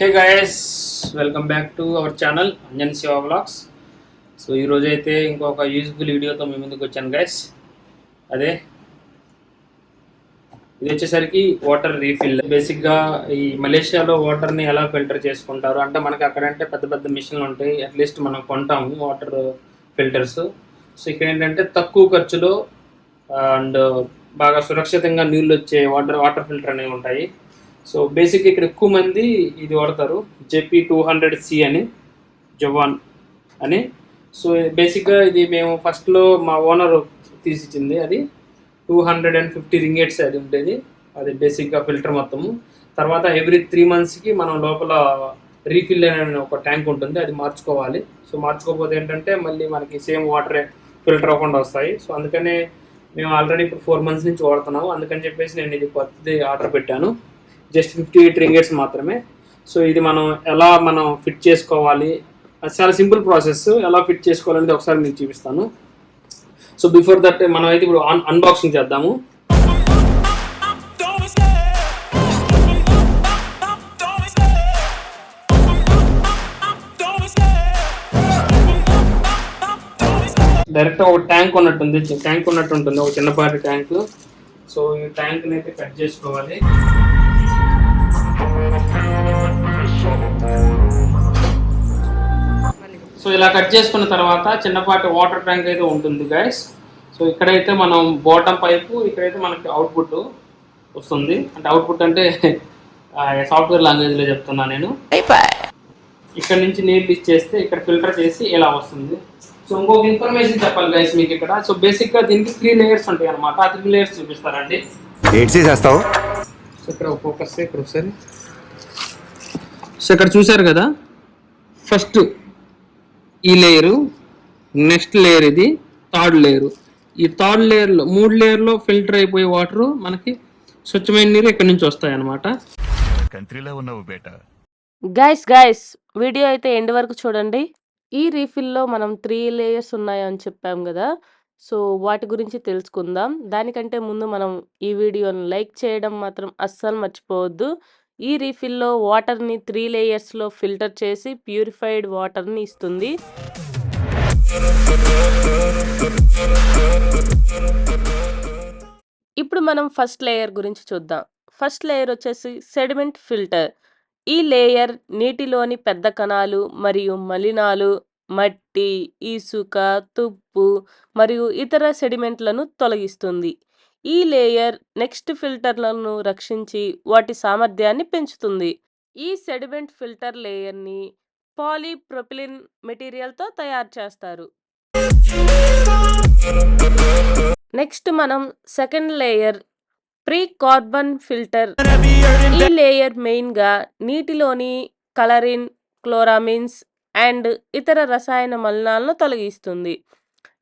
Hey guys welcome back to our channel Anjan Shiva blogs so ఈరోజు అయితే ఇంకొక useful వీడియోతో మీ ముందుకు వచ్చాను గైస్ అదే ఇది వచ్చేసరికి వాటర్ రీఫిల్ బేసిక్గా ఈ మలేషియాలో వాటర్ని ఎలా ఫిల్టర్ చేసుకుంటారు? అంటే మనకి అక్కడంటే పెద్ద పెద్ద మిషన్లు ఉంటాయి. అట్లీస్ట్ మనం కొంటాము వాటర్ ఫిల్టర్స్ సో ఇక్కడ ఏంటంటే తక్కువ ఖర్చులో అండ్ బాగా సురక్షితంగా నీళ్ళు వచ్చే వాటర్ వాటర్ ఫిల్టర్ అనేవి ఉంటాయి. సో బేసిక్ ఇక్కడ ఎక్కువ మంది ఇది వాడతారు. జెపి టూ హండ్రెడ్ సి అని జవాన్ అని. సో బేసిక్గా ఇది మేము ఫస్ట్లో మా ఓనర్ తీసిచ్చింది అది. Two hundred and fifty ringgits అది ఉండేది. అది బేసిక్గా ఫిల్టర్ మొత్తము. తర్వాత ఎవ్రీ త్రీ మంత్స్కి మనం లోపల రీఫిల్ అనే ఒక ట్యాంక్ ఉంటుంది. అది మార్చుకోవాలి. సో మార్చుకోకపోతే ఏంటంటే మళ్ళీ మనకి సేమ్ వాటర్ ఫిల్టర్ అవ్వకుండా వస్తాయి. సో అందుకనే మేము ఆల్రెడీ ఇప్పుడు ఫోర్ మంత్స్ నుంచి వాడుతున్నాము. అందుకని చెప్పేసి నేను ఇది కొత్తది ఆర్డర్ పెట్టాను. జస్ట్ ఫిఫ్టీ ఎయిట్ రింగెట్స్ మాత్రమే. సో ఇది మనం ఎలా మనం ఫిట్ చేసుకోవాలి? చాలా సింపుల్ ప్రాసెస్. ఎలా ఫిట్ చేసుకోవాలనేది ఒకసారి మీకు చూపిస్తాను. సో బిఫోర్ దట్ మనం అయితే ఇప్పుడు అన్ అన్బాక్సింగ్ చేద్దాము. డైరెక్ట్ ఒక ట్యాంక్ ఉన్నట్టుంది. ట్యాంక్ ఉన్నట్టు ఉంటుంది ఒక చిన్నపాటి ట్యాంక్. సో ఈ ట్యాంక్ని అయితే కట్ చేసుకోవాలి. సో ఇలా కట్ చేసుకున్న తర్వాత చిన్నపాటి వాటర్ ట్యాంక్ అయితే ఉంటుంది గైస్ సో ఇక్కడైతే మనం బాటమ్ పైపు ఇక్కడైతే మనకి అవుట్పుట్ వస్తుంది. అంటే అవుట్పుట్ అంటే సాఫ్ట్వేర్ లాంగ్వేజ్లో చెప్తున్నా నేను. ఇక్కడ నుంచి నీళ్ళు ఇచ్చేస్తే ఇక్కడ ఫిల్టర్ చేసి ఇలా వస్తుంది. సో ఇంకొక ఇన్ఫర్మేషన్ చెప్పాలి గైస్ మీకు ఇక్కడ. సో బేసిక్గా దీనికి త్రీ లేయర్స్ ఉంటాయి అనమాట ఆ త్రీ లేయర్స్ చూపిస్తారండి సో ఇక్కడ ఫోకస్ ఇక్కడ ఒకసారి. సో ఇక్కడ చూసారు కదా? ఫస్ట్ ఈ లేయరు నెక్స్ట్ లేయర్ ఇది థర్డ్ లేయరు ఈ థర్డ్ లేయర్లో మూడు లేయర్లో ఫిల్టర్ అయిపోయే వాటర్ మనకి స్వచ్ఛమైన నీరు ఇక్కడ నుంచి వస్తాయి అన్నమాట కంట్రీలో ఉన్నావు బేటా. గైస్ గైస్ వీడియో అయితే ఎండ్ వరకు చూడండి. ఈ రీఫిల్లో మనం త్రీ లేయర్స్ ఉన్నాయని చెప్పాం కదా. సో వాటి గురించి తెలుసుకుందాం. దానికంటే ముందు మనం ఈ వీడియోని లైక్ చేయడం మాత్రం అస్సలు మర్చిపోవద్దు. ఈ రీఫిల్లో వాటర్ని త్రీ లేయర్స్లో ఫిల్టర్ చేసి ప్యూరిఫైడ్ వాటర్ని ఇస్తుంది. ఇప్పుడు మనం ఫస్ట్ లేయర్ గురించి చూద్దాం. ఫస్ట్ లేయర్ వచ్చేసి సెడిమెంట్ ఫిల్టర్. ఈ లేయర్ నీటిలోని పెద్ద కణాలు మరియు మలినాలు మట్టి ఇసుక తుప్పు మరియు ఇతర సెడిమెంట్లను తొలగిస్తుంది. ఈ లేయర్ నెక్స్ట్ ఫిల్టర్లను రక్షించి వాటి సామర్థ్యాన్ని పెంచుతుంది. ఈ సెడిమెంట్ ఫిల్టర్ లేయర్ని పాలీప్రొపిలిన్ మెటీరియల్తో తయారు చేస్తారు. నెక్స్ట్ మనం second layer pre carbon filter. ఈ లేయర్ మెయిన్గా నీటిలోని కలరిన్ క్లోరామిన్స్ అండ్ ఇతర రసాయన మలినాలను తొలగిస్తుంది.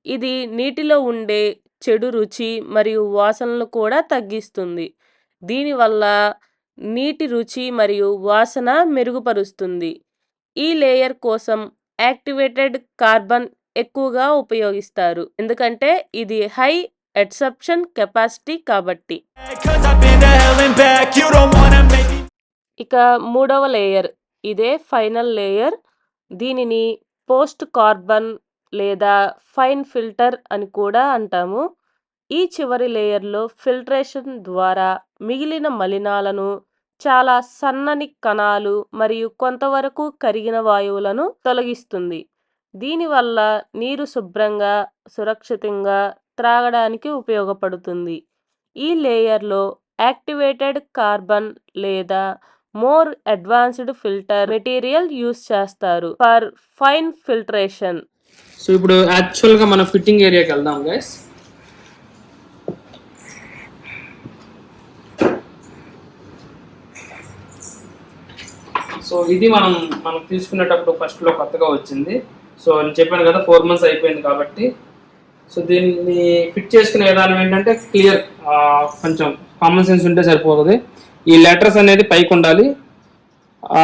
ఇది నీటిలో ఉండే చెడు రుచి మరియు వాసనలు కూడా తగ్గిస్తుంది. దీనివల్ల నీటి రుచి మరియు వాసన మెరుగుపరుస్తుంది. ఈ లేయర్ కోసం యాక్టివేటెడ్ కార్బన్ ఎక్కువగా ఉపయోగిస్తారు. ఎందుకంటే ఇది హై ఎడ్సెప్షన్ కెపాసిటీ కాబట్టి. ఇక మూడవ లేయర్. ఇదే ఫైనల్ లేయర్. దీనిని పోస్ట్ కార్బన్ లేదా ఫైన్ ఫిల్టర్ అని కూడా అంటాము. ఈ చివరి లేయర్లో ఫిల్టరేషన్ ద్వారా మిగిలిన మలినాలను చాలా సన్నని కణాలు మరియు కొంతవరకు కరిగిన వాయువులను తొలగిస్తుంది. దీనివల్ల నీరు శుభ్రంగా సురక్షితంగా త్రాగడానికి ఉపయోగపడుతుంది. ఈ లేయర్లో యాక్టివేటెడ్ కార్బన్ లేదా more advanced filter material use చేస్తారు. ఫర్ ఫైన్ ఫిల్టరేషన్ సో ఇప్పుడు యాక్చువల్గా మన ఫిట్టింగ్ ఏరియాకి వెళ్దాం గైస్ సో ఇది మనం మనం తీసుకునేటప్పుడు ఫస్ట్లో కొత్తగా వచ్చింది. సో నేను చెప్పాను కదా ఫోర్ మంత్స్ అయిపోయింది కాబట్టి. సో దీన్ని ఫిట్ చేసుకునే విధానం ఏంటంటే క్లియర్ కొంచెం కామన్ సెన్స్ ఉంటే సరిపోతుంది. ఈ లెటర్స్ అనేది పైకి ఉండాలి.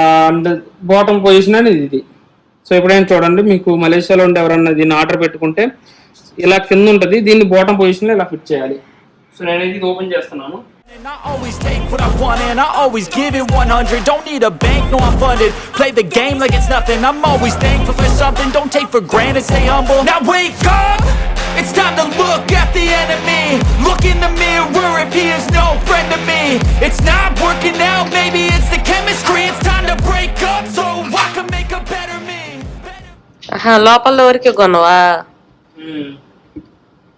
అండ్ బాటమ్ పొజిషన్ అనేది ఇది. సో ఎప్పుడైనా చూడండి మీకు మలేషియాలో ఉండే ఎవరన్నా దీన్ని ఆర్డర్ పెట్టుకుంటే ఇలా కింద ఉంటుంది దీన్ని బాటమ్ పొజిషన్లో ఇలా ఫిట్ చేయాలి సో నేను ఇది ఓపెన్ చేస్తున్నాను And I always take what I want and I always give it 100 Don't need a bank, no I'm funded Play the game like it's nothing I'm always thankful for something Don't take for granted, stay humble Now wake up! It's time to look at the enemy Look in the mirror if he is no friend to me It's not working out, maybe it's the chemistry It's ఆహా, లోపల వరకే కొనవా?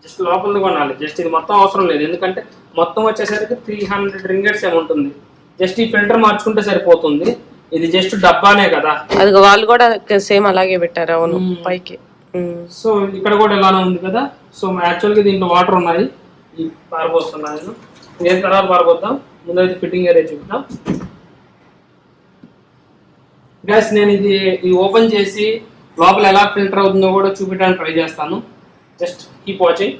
Just లోపలిది కొనాలి. Just ఇది మొత్తం అవసరం లేదు. ఎందుకంటే మొత్తం వచ్చేసరికి త్రీ హండ్రెడ్ రింగర్స్ ఏమి ఉంటుంది. జస్ట్ ఈ ఫిల్టర్ మార్చుకుంటే సరిపోతుంది. ఇది జస్ట్ డబ్బానే కదా. అది వాళ్ళు కూడా సేమ్ అలాగే పెట్టారు అవును పైకి. సో ఇక్కడ కూడా ఇలానే ఉంది కదా. సో యాక్చువల్గా దీంట్లో వాటర్ ఉన్నాయి. ఈ పారబోస్తున్నాను నేను నేను తర్వాత పారబోద్దాం. ముందైతే ఫిట్టింగ్ ఏరియా చూపుతాం గ్యాస్ నేను ఇది ఇది ఓపెన్ చేసి లోపల ఎలా ఫిల్టర్ అవుతుందో కూడా చూపించడానికి ట్రై చేస్తాను. Just keep watching.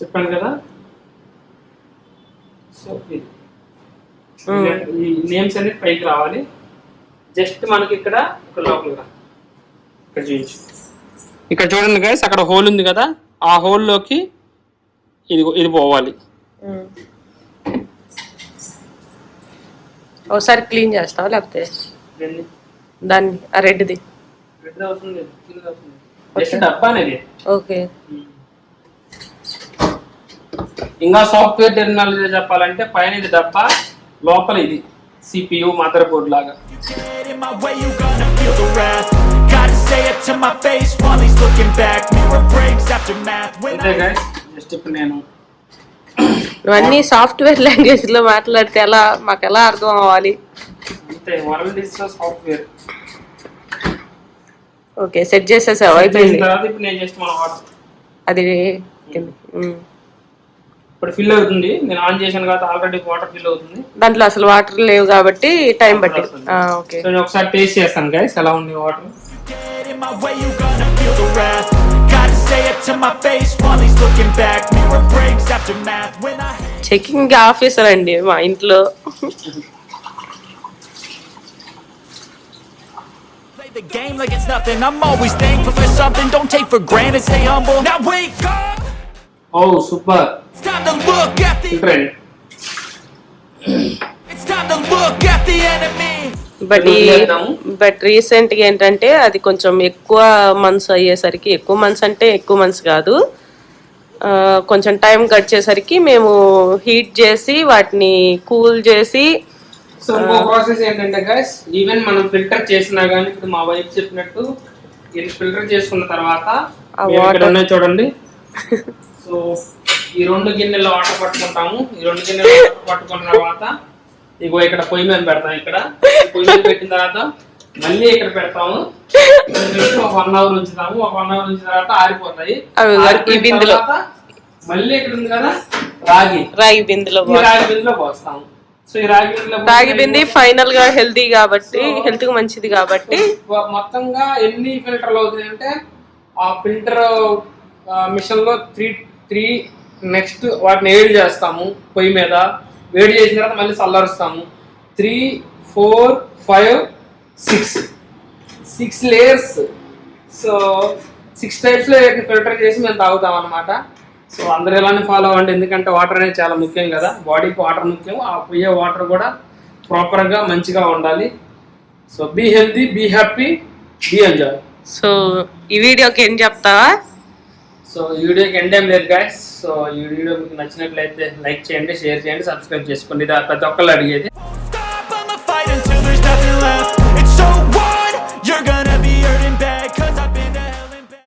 చెప్పాను కదా? సో ఇది. ఈ నేమ్స్ అనేది పైకి రావాలి. జస్ట్ మనకి ఇక్కడ ఇక్కడ లోపల ఇక్కడ చూపించు. ఇక్కడ చూడండి గైస్ అక్కడ హోల్ ఉంది కదా? ఆ హోల్లోకి ఇది ఇది పోవాలి. ఒకసారి క్లీన్ చేస్తావా లేకపోతే? దీన్ని ఆ రెడ్ది. ఓకే. ఇంకా సాఫ్ట్వేర్ టెక్నాలజీ చెప్పాలంటే పైన ఇది డబ్బా లోపల ఇది సిపియు మదర్ బోర్డ్ లాగా. అంతే గైస్ జస్ట్ ఇప్పుడు నేను నువ్వన్నీ సాఫ్ట్వేర్ లాంగ్వేజ్లో మాట్లాడితే ఎలా మాకు ఎలా అర్థం అవ్వాలి? World software. ఓకే సెట్ చేసేసావు అయిపోయింది. తర్వాత ఇప్పుడు నేను జస్ట్ మన వాటర్ అది. ఇప్పుడు ఫిల్ అవుతుంది. నేను ఆన్ చేశాను కాబట్టి ఆల్రెడీ వాటర్ ఫిల్ అవుతుంది. దాంట్లో అసలు వాటర్ లేవు కాబట్టి టైం పట్టింది. ఆ, ఓకే. సో నేను ఒకసారి టేస్ట్ చేస్తాను గైస్ ఎలా ఉంది water get in my way, you gonna feel the wrath Gotta say it to my face while he's looking back Mirror breaks after math when I checking officer అండి మా ఇంట్లో play the game like it's nothing I'm always thankful for something Don't take for granted, stay humble Now wake up! Oh super It's time to look at the అండి It's time to look at the enemy but ఈ. But రీసెంట్గా ఏంటంటే అది కొంచెం ఎక్కువ months అయ్యేసరికి ఎక్కువ months అంటే ఎక్కువ మంత్స్ కాదు కొంచెం టైం గడిచేసరికి మేము హీట్ చేసి వాటిని కూల్ చేసి సో ఇంకో ప్రాసెస్ ఏంటంటే గైస్ ఈవెన్ మనం ఫిల్టర్ చేసినా కానీ ఇప్పుడు మా వైఫ్ చెప్పినట్టు ఇది ఫిల్టర్ చేసుకున్న తర్వాత మేము ఇక్కడ ఉన్నాయి చూడండి. సో ఈ రెండు గిన్నెల్లో వాటర్ పట్టుకుంటాము. ఈ రెండు గిన్నెలు వాటర్ పట్టుకున్న తర్వాత ఇగో ఇక్కడ పొయ్యి మీద పెడతాం ఇక్కడ. పొయ్యి మీద పెట్టిన తర్వాత మళ్ళీ ఇక్కడ పెడతాము. ఒక వన్ అవర్ ఉంచుతాము. ఒక వన్ అవర్ ఉంచిన తర్వాత ఆరిపోతాయి. మళ్ళీ ఇక్కడ ఉంది కదా రాగి. రాగి బిందులో రాగి బిందులో పోస్తాము. రాగి బింది ఫైనల్గా హెల్తీ కాబట్టి హెల్త్కి మంచిది కాబట్టి. మొత్తంగా ఎన్ని ఫిల్టర్లు అవుతాయి అంటే ఆ ఫిల్టర్ మిషన్లో త్రీ త్రీ నెక్స్ట్ వాటిని వేడి చేస్తాము పొయ్యి మీద. వేడి చేసిన తర్వాత మళ్ళీ చల్లారుస్తాము. Three four five six six layers so six టైప్స్లో filter చేసి మేము తాగుతాం అనమాట సో అందరూ ఇలానే ఫాలో అవ్వండి. ఎందుకంటే వాటర్ అనేది చాలా ముఖ్యం కదా. బాడీకి వాటర్ ముఖ్యం. ఆ పోయే వాటర్ కూడా ప్రాపర్గా మంచిగా ఉండాలి. So be healthy be happy be enjoy so ఈ వీడియోకి ఏం చెప్తావా? సో ఈ వీడియోకి ఎండ్ ఏం లేదు గాయస్ సో ఈ వీడియో మీకు నచ్చినట్లయితే లైక్ చేయండి షేర్ చేయండి సబ్స్క్రైబ్ చేసుకోండి. ఇది ప్రతి ఒక్కళ్ళు అడిగేది.